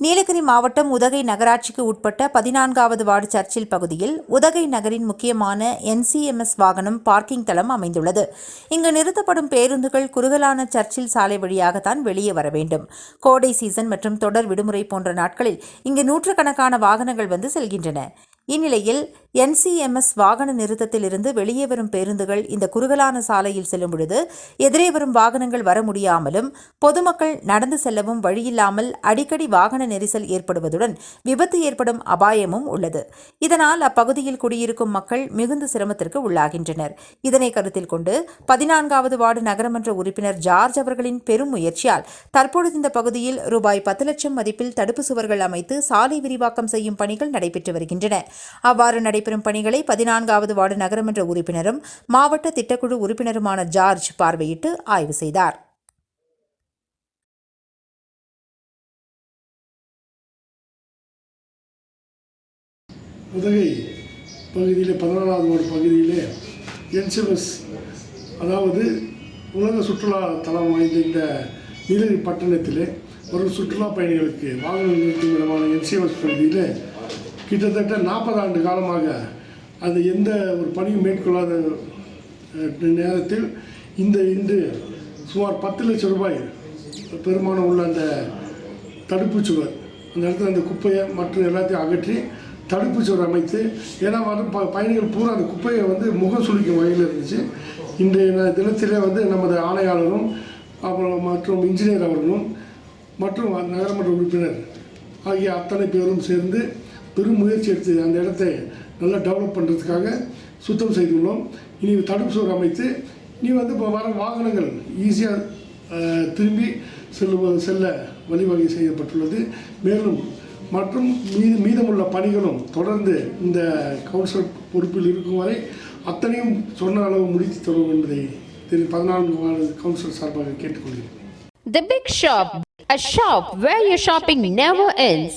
நீலகிரி மாவட்டம் உதகை நகராட்சிக்கு உட்பட்ட பதினான்காவது வார்டு சர்ச்சில் பகுதியில் உதகை நகரின் முக்கியமான என்சிஎம்எஸ் வாகனம் பார்க்கிங் தளம் அமைந்துள்ளது. இங்கு நிறுத்தப்படும் பேருந்துகள் குறுகலான சர்ச்சில் சாலை வழியாகத்தான் வெளியே வர வேண்டும். கோடை சீசன் மற்றும் தொடர் விடுமுறை போன்ற நாட்களில் இங்கு நூற்றுக்கணக்கான வாகனங்கள் வந்து செல்கின்றன. இந்நிலையில் என்சிஎம்எஸ் வாகன நிறுத்தத்திலிருந்து வெளியே வரும் பேருந்துகள் இந்த குறுகலான சாலையில் செல்லும் பொழுது எதிரே வரும் வாகனங்கள் வர முடியாமலும் பொதுமக்கள் நடந்து செல்லவும் வழியில்லாமல் அடிக்கடி வாகன நெரிசல் ஏற்படுவதுடன் விபத்து ஏற்படும் அபாயமும் உள்ளது. இதனால் அப்பகுதியில் குடியிருக்கும் மக்கள் மிகுந்த சிரமத்திற்கு உள்ளாகின்றனர். இதனை கருத்தில் கொண்டு பதினான்காவது வார்டு நகரமன்ற உறுப்பினர் ஜார்ஜ் அவர்களின் பெரும் முயற்சியால் தற்பொழுது இந்த பகுதியில் ரூபாய் பத்து லட்சம் மதிப்பில் தடுப்பு சுவர்கள் அமைத்து சாலை விரிவாக்கம் செய்யும் பணிகள் நடைபெற்று வருகின்றன. அவ்வாறு நடைபெறும் பணிகளை பதினான்காவது வார்டு நகரமன்ற உறுப்பினரும் மாவட்ட திட்டக்குழு உறுப்பினருமான ஜார்ஜ் பார்வையிட்டு ஆய்வு செய்தார். உதகை பகுதியில் பதினாலாவது ஒரு பகுதியிலே என்சிஎஸ் அதாவது உலக சுற்றுலா தலம் வாய்ந்த இந்த நீலகிரி பட்டணத்திலே வரும் சுற்றுலா பயணிகளுக்கு வாகனம் நிறுத்தும் விதமான என்சிஎஸ் பகுதியில் கிட்டத்தட்ட நாற்பது ஆண்டு காலமாக அது எந்த ஒரு பணியும் மேற்கொள்ளாத நேரத்தில் இந்த இன்று சுமார் பத்து லட்சம் ரூபாய் பெருமானம் உள்ள அந்த தடுப்பு சுவர் அந்த இடத்துல அந்த குப்பையை மற்ற எல்லாத்தையும் அகற்றி தடுப்புச் சுவர் அமைத்து ஏன்னா வந்து ப பயணிகள் பூரா அந்த குப்பையை வந்து முகம் சுழிக்கும் வகையில் இருந்துச்சு. இன்றைய தினத்திலே வந்து நமது ஆணையாளரும் அப்புறம் மற்றும் இன்ஜினியர் அவர்களும் மற்றும் நகரமன்ற உறுப்பினர் ஆகிய அத்தனை பேரும் சேர்ந்து பெரும் முயற்சி எடுத்து அந்த இடத்தை நல்லா டெவலப் பண்ணுறதுக்காக சுத்தம் செய்துள்ளோம். இனி தடுப்பு சுவர் அமைத்து நீ வந்து இப்போ வர வாகனங்கள் ஈஸியாக திரும்பி செல்லுவது செல்ல வழிவகை செய்யப்பட்டுள்ளது. மேலும் மற்றும் மீது மீதமுள்ள பணிகளும் தொடர்ந்து இந்த கவுன்சிலர் பொறுப்பில் இருக்கும் வரை அத்தனையும் சொன்ன அளவு முடித்து தரும் என்பதை திரு பதினான்கு வார்டு கவுன்சிலர் சார்பாக கேட்டுக்கொள்கிறேன். The Big Shop, a shop where your shopping never ends.